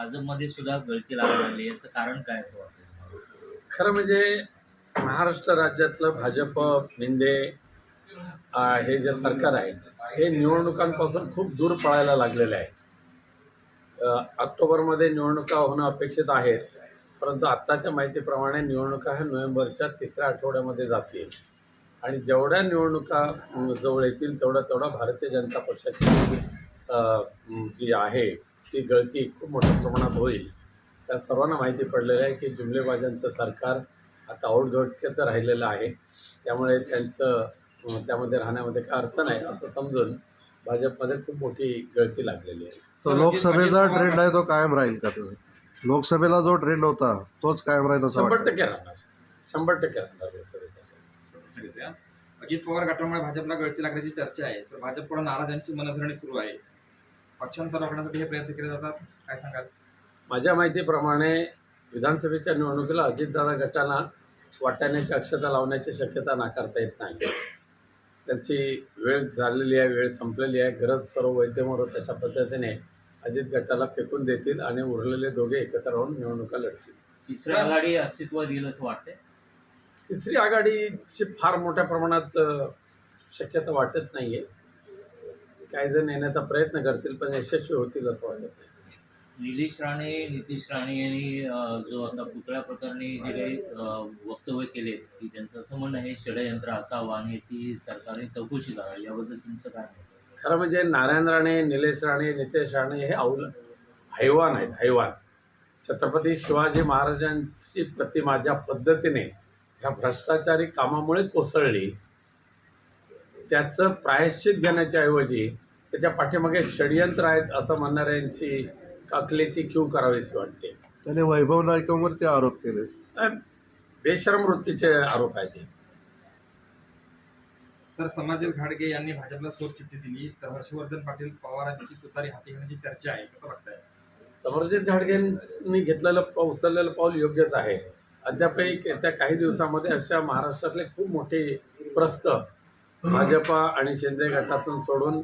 भाजपमध्ये सुद्धा गळती लागू लागली. याचं कारण काय असं वाटतं खरं म्हणजे महाराष्ट्र राज्यातलं भाजप मिंदे हे जे सरकार आहे हे निवडणुकांपासून खूप दूर पळायला लागलेले आहे. ऑक्टोबरमध्ये निवडणुका होणं अपेक्षित आहेत परंतु आत्ताच्या माहितीप्रमाणे निवडणुका ह्या नोव्हेंबरच्या तिसऱ्या आठवड्यामध्ये जातील. आणि जेवढ्या निवडणुका जवळ येतील तेवढा तेवढा भारतीय जनता पक्षाची जी आहे ती गळती खूप मोठ्या प्रमाणात होईल. त्या सर्वांना माहिती पडलेलं आहे की जुमलेबाजांचं सरकार आता औटघटकेचं राहिलेलं आहे. त्यामुळे त्यांचं त्यामध्ये राहण्यामध्ये काय अर्थ नाही असं समजून भाजपमध्ये खूप मोठी गळती लागलेली आहे. तो लोकसभेचा ट्रेंड आहे तो कायम राहील का तो लोकसभेला जो ट्रेंड होता तोच कायम राहील असं शंभर वाटतं. टक्के राहणार. शंभर टक्के राहणार लोकसभेचा. अजित पवार गटामुळे भाजपला गळती लागण्याची चर्चा आहे. तर भाजपकडून नाराजांची मनधरणी सुरू आहे. पक्षांतर रोखण्यासाठी हे प्रयत्न केले जातात. काय सांगाल? माझ्या माहितीप्रमाणे विधानसभेच्या निवडणुकीला अजितदादा गटाला वाटाण्याची अक्षता लावण्याची शक्यता नाकारता येत नाही. त्यांची वेळ झालेली आहे वेळ संपलेली आहे. गरज सर्व वैद्यमोर अशा पद्धतीने अजित गटाला फेकून देतील आणि उरलेले दोघे एकत्र राहून निवडणुका लढतील. तिसरी आघाडी अस्तित्वात येईल असं वाटतंय? तिसरी आघाडीची फार मोठ्या प्रमाणात शक्यता वाटत नाही आहे काही जण येण्याचा प्रयत्न करतील पण यशस्वी होतील असं वाटत निलेश राणे नितीश राणे यांनी जो आता पुतळ्या प्रकरणी जे काही वक्तव्य केले की त्यांचं असं म्हणणं आहे षडयंत्र असावं आणि याची सरकारने चौकशी करावी याबद्दल तुमचं काय? खरं म्हणजे नारायण राणे निलेश राणे नितेश राणे हे औल हैवान आहेत हैवान छत्रपती शिवाजी महाराजांची प्रतिमा ज्या पद्धतीने ह्या भ्रष्टाचारी कामामुळे कोसळली त्याचं प्रायश्चित घेण्याच्या ऐवजी त्याच्या पाठीमागे षडयंत्र आहेत असं म्हणणाऱ्यांची अकलेची क्यू करावीशी वाटते. त्याने वैभव नाईकांवरती आरोप केले. अ, बेशरम वृत्तीचे आरोप आहेत. सर समाजित घाडगे यांनी भाजपला सोड चिठ्ठी दिली तर हर्षवर्धन पाटील पवारांची तुतारी हाती घेण्याची चर्चा आहे कसं वाटतंय? समरजित घाडगेंनी घेतलेलं पाऊल उचललेलं पाऊल योग्यच आहे. अद्यापही येत्या काही दिवसामध्ये अशा महाराष्ट्रातले खूप मोठे प्रस्त भाजपा आणि शिंदे गटातून सोडून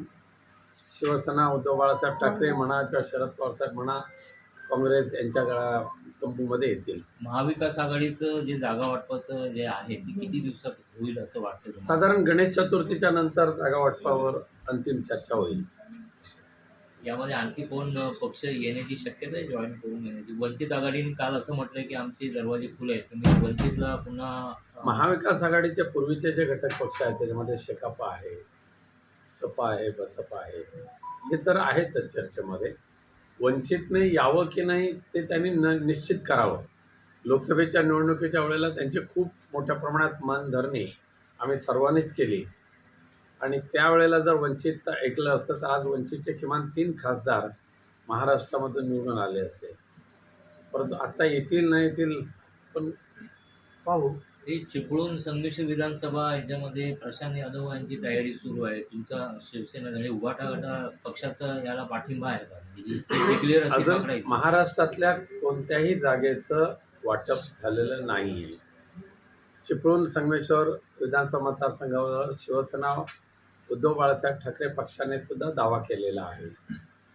शिवसेना उद्धव बाळासाहेब ठाकरे म्हणा किंवा शरद पवारसाहेब म्हणा काँग्रेस यांच्या गळा तंबूमध्ये येतील महाविकास आघाडीचं जे जागा वाटपाचं जे आहे ते किती दिवसात होईल असं वाटतं? साधारण गणेश चतुर्थीच्या नंतर जागा वाटपावर अंतिम चर्चा होईल यामध्ये आणखी कोण पक्ष येण्याची शक्यता आहे जॉईन करून येण्याची वंचित आघाडीने काल असं म्हटलंय की आमचे दरवाजे खुले आहेत. तुम्ही वंचितला पुन्हा महाविकास आघाडीचे पूर्वीचे जे घटक पक्ष आहेत त्याच्यामध्ये शेकापा आहे सपा आहे बसपा आहे हे तर आहेतच चर्चेमध्ये. वंचितने यावं की नाही ते त्यांनी न निश्चित करावं. लोकसभेच्या निवडणुकीच्या वेळेला त्यांची खूप मोठ्या प्रमाणात मानधरणी आम्ही सर्वांनीच केली. आणि त्यावेळेला जर वंचित ऐकलं असतं तर आज वंचितचे किमान तीन खासदार महाराष्ट्रामधून निवडून आले असते. परंतु आत्ता येतील नाही येतील पण पाहू. हे चिपळूण संमिश्र विधानसभा याच्यामध्ये प्रशांत यादव यांची तयारी सुरू आहे. तुमचा शिवसेना म्हणजे उभाटा गटा पक्षाचा याला पाठिंबा आहे का? अशी अजून. महाराष्ट्रातल्या कोणत्याही जागेचं वाटप झालेलं नाही आहे चिपळूण संगमेश्वर विधानसभा मतदारसंघावर शिवसेना उद्धव बाळासाहेब ठाकरे पक्षाने सुद्धा दावा केलेला आहे.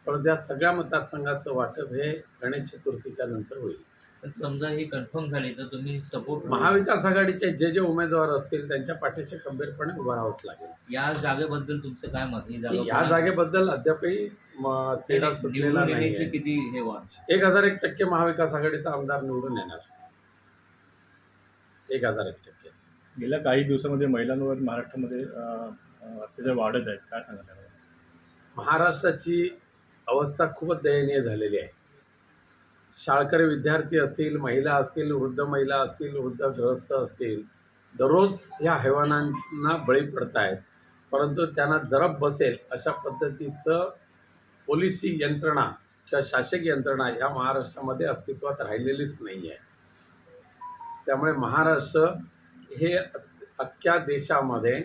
परंतु या सगळ्या मतदारसंघाचं वाटप हे गणेश चतुर्थीच्या नंतर होईल. पण समजा ही कन्फर्म झाली तर तुम्ही सपोर्ट महाविकास आघाडीचे जे जे उमेदवार असतील त्यांच्या पाठीशी खंबीरपणे उभं राहावंच लागेल. या जागेबद्दल तुमचं काय मत? ही जागा या जागेबद्दल अद्यापही म, तेढा सुटलेला निवडून नाही येण्याची आहे. किती हे वाट एक हजार एक टक्के महाविकास आघाडीचा आमदार निवडून येणार. एक हजार एक टक्के. गेल्या काही दिवसामध्ये महिलांवर महाराष्ट्रामध्ये अ, अत्याचार वाढत आहेत काय सांगा त्यावर महाराष्ट्राची अवस्था खूपच दयनीय झालेली आहे. शाळकरी विद्यार्थी असतील महिला असतील वृद्ध महिला असतील वृद्ध ग्रस्त असतील दररोज ह्या हैवानांना बळी पडत आहेत परंतु त्यांना जरब बसेल अशा पद्धतीचं पोलिसी यंत्रणा किंवा शासकीय यंत्रणा ह्या महाराष्ट्रामध्ये अस्तित्वात राहिलेलीच नाही आहे त्यामुळे महाराष्ट्र हे अख्ख्या देशामध्ये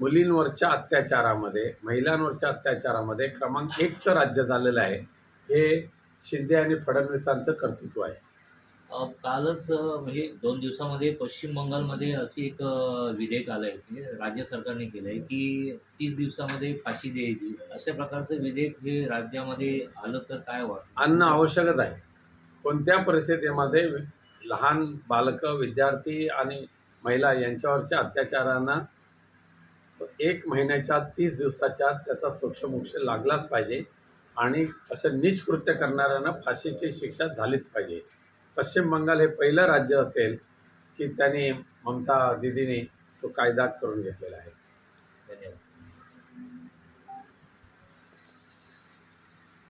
मुलींवरच्या अत्याचारामध्ये महिलांवरच्या अत्याचारामध्ये क्रमांक एकचं राज्य झालेलं आहे. हे शिंदे आणि फडणवीसांचं कर्तृत्व आहे. कालच म्हणजे दोन दिवसामध्ये पश्चिम बंगालमध्ये अशी एक विधेयक आलंय म्हणजे राज्य सरकारने केलंय की तीस दिवसामध्ये फाशी द्यायची. अशा प्रकारचं विधेयक हे राज्यामध्ये आलं तर काय वाटतं? आणणं आवश्यकच आहे. कोणत्या परिस्थितीमध्ये लहान बालकं विद्यार्थी आणि महिला यांच्यावरच्या अत्याचारांना एक महिन्याच्या तीस दिवसाच्या त्याचा सोक्षमोक्ष लागलाच पाहिजे आणि असं नीच कृत्य करणाऱ्यांना फाशीची शिक्षा झालीच पाहिजे. पश्चिम बंगाल हे पहिलं राज्य असेल की त्यांनी ममता दिदीने तो कायदा करून घेतलेला आहे.